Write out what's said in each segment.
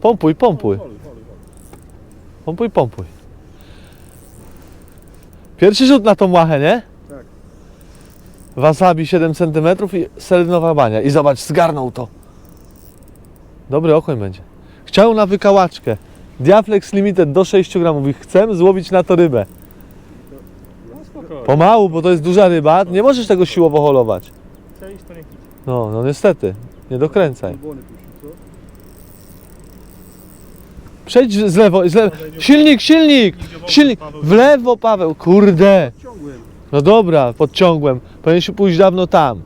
Pompuj, pompuj. Pompuj, pompuj. Pierwszy rzut na tą łachę, nie? Tak. Wasabi 7 cm i selenowa bania. I zobacz, zgarnął to. Dobry okoń będzie. Chciał na wykałaczkę. Diaflex Limited do 6 gramów i chcę złowić na to rybę. Pomału, bo to jest duża ryba. Nie możesz tego siłowo holować. Chce iść, to nie idzie. No, no niestety. Nie dokręcaj. Przejdź z lewo, z lewo. Silnik, silnik! Silnik! W lewo, Paweł, kurde! No dobra, podciągłem. Powinieneś pójść dawno tam.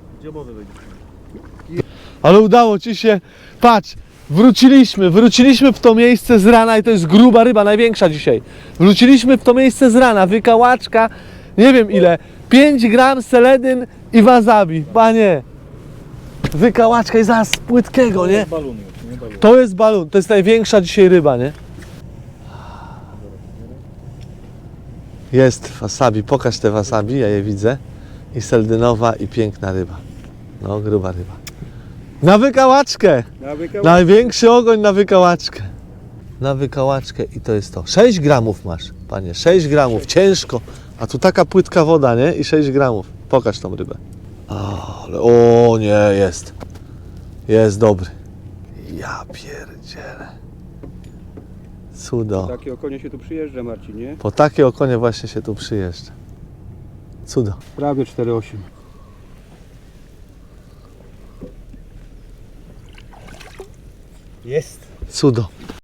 Ale udało ci się. Patrz, wróciliśmy, wróciliśmy w to miejsce z rana i to jest gruba ryba, największa dzisiaj. Wróciliśmy w to miejsce z rana, wykałaczka, nie wiem ile, 5 gram seledyn i wasabi. Panie, wykałaczka i zaraz płytkiego, nie? Już, nie. To jest balon, to jest największa dzisiaj ryba, nie? Jest wasabi, pokaż te wasabi, ja je widzę. I seldynowa i piękna ryba. No, gruba ryba. Na wykałaczkę! Nawyka Największy ogoń na wykałaczkę. Na wykałaczkę i to jest to. 6 gramów masz, panie, 6 gramów, ciężko. A tu taka płytka woda, nie? I 6 gramów. Pokaż tą rybę. O, ale, o nie, jest. Jest dobry. Ja pierdzielę. Cudo. Takie okonie się tu przyjeżdża, Marcin, nie? Po takie okonie właśnie się tu przyjeżdża. Cudo. Prawie 4,8. Jest. Cudo.